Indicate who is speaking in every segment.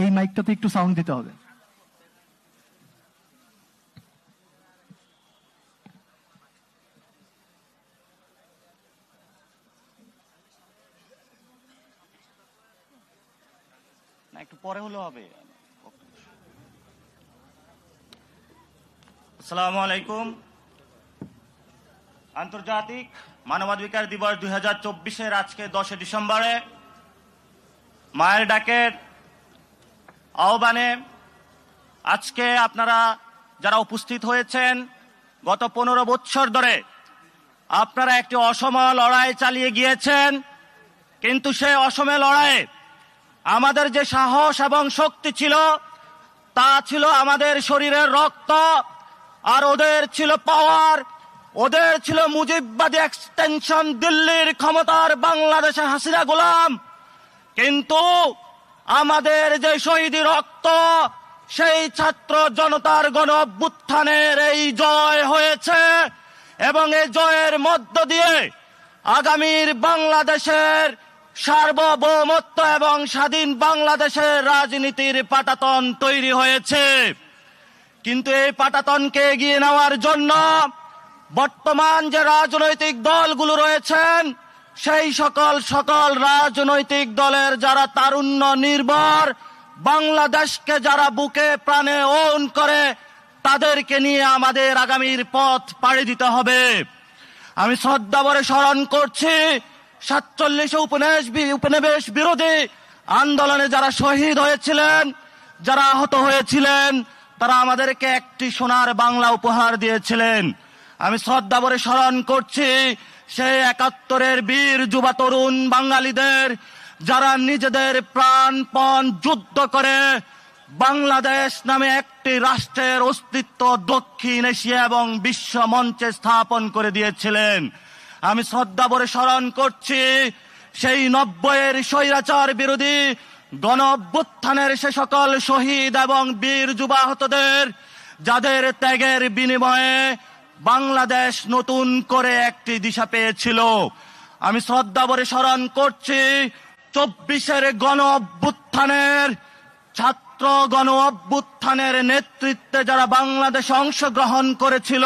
Speaker 1: এই মাইকটাতে একটু সাউন্ড দিতে হবে।
Speaker 2: পরে হলেও হবে। আসসালামু আলাইকুম। আন্তর্জাতিক মানবাধিকার দিবস দুই হাজার চব্বিশের আজকে দশে ডিসেম্বরে। মায়ের ডাকের আহ্বানে আজকে আপনারা যারা উপস্থিত হয়েছেন, গত পনেরো বৎসর ধরে আপনারা একটি অসম লড়াই চালিয়ে গিয়েছেন, কিন্তু সে অসমে লড়াইয়ে আমাদের যে সাহস এবং শক্তি ছিল, তা ছিল আমাদের শরীরের রক্ত আর ওদের ছিল পাওয়ার। ওদের ছিল মুজিববাদী এক্সটেনশন দিল্লির ক্ষমতার বাংলাদেশে হাসিনা গোলাম। কিন্তু আমাদের যে শহীদি রক্ত, সেই ছাত্র জনতার গণ অভ্যুত্থানের এই জয় হয়েছে এবং এই জয়ের মধ্য দিয়ে আগামীর বাংলাদেশের সার্বভৌমত্ব এবং স্বাধীন বাংলাদেশের রাজনীতির পাটাতন তৈরি হয়েছে। কিন্তু এই পাটাতনকে এগিয়ে নেওয়ার জন্য বর্তমান যে রাজনৈতিক দলগুলো রয়েছেন সেই সকল সকল রাজনৈতিক দলের যারা তারুণ্য নির্ভর, বাংলাদেশকে যারা বুকে প্রাণে ওন করে, তাদেরকে নিয়ে আমাদের আগামীর পথ পাড়ি দিতে হবে। আমি শ্রদ্ধাভরে স্মরণ করছি, সাতচল্লিশে উপনিবেশ উপনিবেশ বিরোধী আন্দোলনে যারা শহীদ হয়েছিলেন, যারা আহত হয়েছিলেন, তারা আমাদেরকে একটি সোনার বাংলা উপহার দিয়েছিলেন। আমি শ্রদ্ধাভরে স্মরণ করছি সেই একাত্তরের বীর যুবা তরুণ বাঙালিদের, যারা নিজেদের প্রাণপণ যুদ্ধ করে বাংলাদেশ নামে একটি রাষ্ট্রের অস্তিত্ব দক্ষিণ এশিয়া এবং বিশ্ব মঞ্চে স্থাপন করে দিয়েছিলেন। আমি শ্রদ্ধা ভরে স্মরণ করছি, সেই নব্বইয়ের স্বৈরাচার বিরোধী গণ অভ্যুত্থানের সে সকল শহীদ এবং বীর যুবাহতদের যাদের ত্যাগের বিনিময়ে বাংলাদেশ নতুন করে একটি দিশা পেয়েছিল। আমি শ্রদ্ধা ভরে স্মরণ করছি, চব্বিশের গণ অভ্যুত্থানের, ছাত্র গণ অভ্যুত্থানের নেতৃত্বে যারা বাংলাদেশে অংশগ্রহণ করেছিল,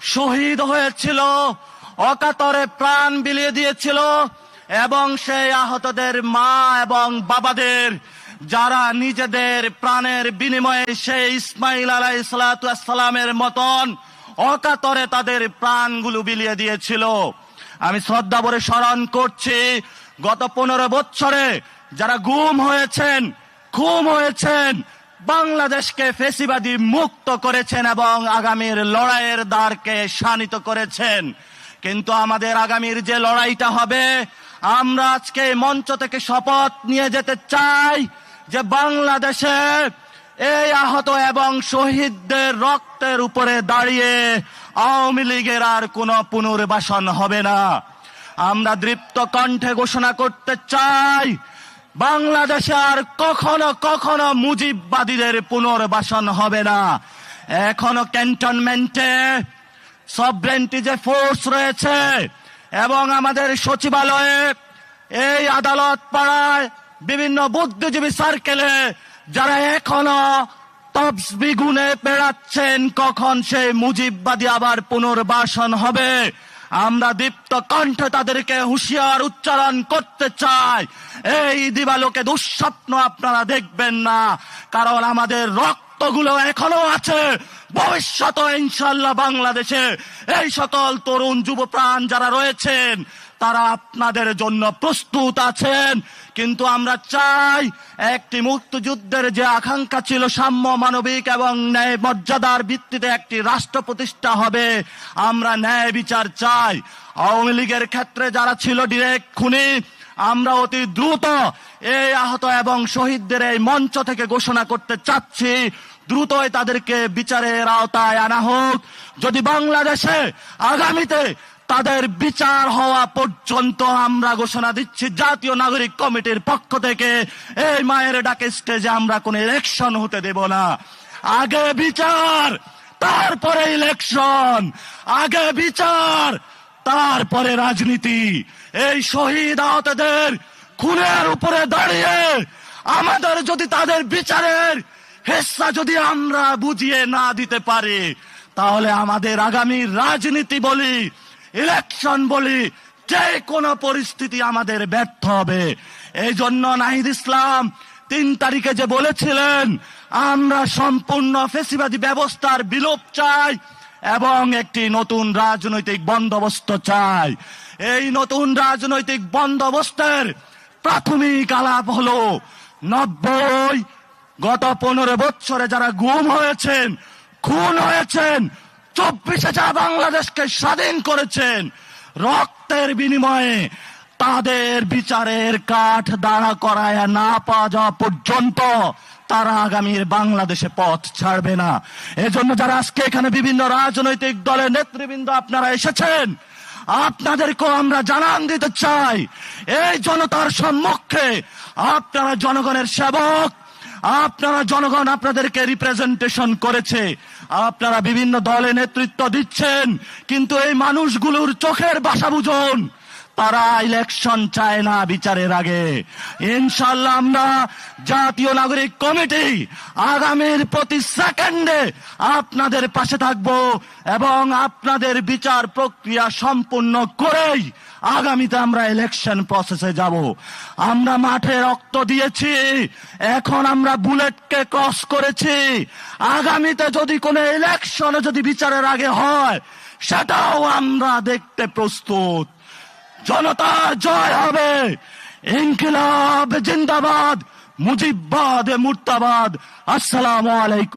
Speaker 2: শহীদ হয়েছিল, অকাতরে প্রাণ বিলিয়ে দিয়েছিল এবং সেই আহতদের মা এবং বাবাদের, যারা নিজেদের প্রাণের বিনিময়ে সেই ইসমাইল আলাই সালামের মতন অকাতরে তাদের প্রাণগুলো বিলিয়ে দিয়েছিল। আমি শ্রদ্ধা ভরে স্মরণ করছি, গত পনেরো বছরে যারা গুম হয়েছেন খুম হয়েছেন, বাংলাদেশকে ফেসিবাদী মুক্ত করেছেন এবং আগামীর লড়াইয়ের দ্বারকে শানিত করেছেন। কিন্তু আমাদের আগামীর যে লড়াইটা হবে, আমরা আজকে মঞ্চ থেকে শপথ নিয়ে যেতে চাই যে বাংলাদেশে এই আহত এবং শহীদদের রক্তের উপরে দাঁড়িয়ে আওয়ামী লীগের আর কোনো পুনর্বাসন হবে না। আমরা দৃপ্ত কণ্ঠে ঘোষণা করতে চাই, বাংলাদেশে আর কখনো কখনো মুজিববাদীদের পুনর্বাসন হবে না। এখনও ক্যান্টনমেন্টে সবরেন্টি যে ফোর্স রয়েছে এবং আমাদের সচিবালয়ে এই আদালত পাড়ায় বিভিন্ন বুদ্ধিজীবী সার্কেলে যারা এখনও তবসবি গুনে পেড়াচ্ছেন, কখন সেই মুজিববাদী আবার পুনর্বাসন হবে? আমরা দীপ্ত কণ্ঠে তাদেরকে হুঁশিয়ার উচ্চারণ করতে চাই। এই দিবালোকে দুঃস্বপ্ন আপনারা দেখবেন না, কারণ আমাদের রক্তগুলো এখনও আছে। ভবিষ্যৎ ইনশাল্লাহ বাংলাদেশে এই সকল তরুণ যুব প্রাণ যারা রয়েছেন তারা আপনাদের জন্য প্রস্তুত আছেন। কিন্তু আমরা চাই একটি মুক্তিযুদ্ধের যে আকাঙ্ক্ষা ছিল সাম্য, মানবিক এবং ন্যায় মর্যাদার ভিত্তিতে একটি রাষ্ট্র প্রতিষ্ঠা হবে, আমরা ন্যায় বিচার চাই। আওয়ামী লীগের ক্ষেত্রে যারা ছিল ডিরেক্ট খুনি, আমরা অতি দ্রুত এই আহত এবং শহীদদের এই মঞ্চ থেকে ঘোষণা করতে চাচ্ছি। দ্রুতই তাদেরকে বিচারের আওতায় আনা হোক। যদি বাংলাদেশে আগামীতে তাদের বিচার হওয়া পর্যন্ত আমরা ঘোষণা দিচ্ছি, জাতীয় নাগরিক কমিটির পক্ষ থেকে এই মায়ের ডাকে স্টেজে আমরা কোন ইলেকশন হতে দেব না। আগে বিচার, তারপরে ইলেকশন আগে বিচার, তারপরে রাজনীতি। এই শহীদ আহতদের খুনের উপরে দাঁড়িয়ে আমাদের যদি তাদের বিচারের হেসা যদি আমরা বুঝিয়ে না দিতে পারি, তাহলে আমাদের আগামী রাজনীতি বলি ইলেকশন বলি যে কোনো পরিস্থিতি আমাদের ব্যর্থ হবে। এই জন্য নাহিদ ইসলাম, তিন তারিখে যে বলেছিলেন, আমরা সম্পূর্ণ ফেসিবাদী ব্যবস্থার বিলোপ চাই এবং একটি নতুন রাজনৈতিক বন্দোবস্ত চাই। এই নতুন রাজনৈতিক বন্দোবস্তের প্রাথমিক আলাপ হলো নব্বই, গত পনেরো বছরে যারা গুম হয়েছেন, খুন হয়েছেন চব্বিশে যারা বাংলাদেশকে স্বাধীন করেছেন। রক্তের বিনিময়ে তাদের বিচারের কাঠ দাঁড়া করায় না পাওয়া যাওয়া পর্যন্ত তারা আগামীর বাংলাদেশে পথ ছাড়বে না। এজন্য যারা আজকে এখানে বিভিন্ন রাজনৈতিক দলের নেতৃবৃন্দ আপনারা এসেছেন, আপনাদেরকেও আমরা জানান দিতে চাই। এই জনতার সম্মুখে আপনারা জনগণের সেবক, আপনারা জনগণ আপনাদেরকে রিপ্রেজেন্টেশন করেছে। আপনারা বিভিন্ন দলে নেতৃত্ব দিচ্ছেন কিন্তু এই মানুষগুলোর চোখের বাসা বুঝুন। তারা ইলেকশন চায় না বিচারের আগে। ইনশাল্লাহ আমরা জাতীয় নাগরিক কমিটি আগামীর প্রতি সেকেন্ডে আপনাদের পাশে থাকব এবং আপনাদের বিচার প্রক্রিয়া সম্পূর্ণ করেই আগামীতে আমরা ইলেকশন প্রসেসে যাব। আমরা মাঠে রক্ত দিয়েছি, এখন আমরা বুলেটকে ক্রস করেছি। আগামীতে যদি কোনো ইলেকশনে যদি বিচারের আগে হয়, সেটাও আমরা দেখতে প্রস্তুত। জনতা জয় হবে। ইনকিলাব জিন্দাবাদ মুজিবাদ মুর্তাবাদ। আসসালামু আলাইকুম।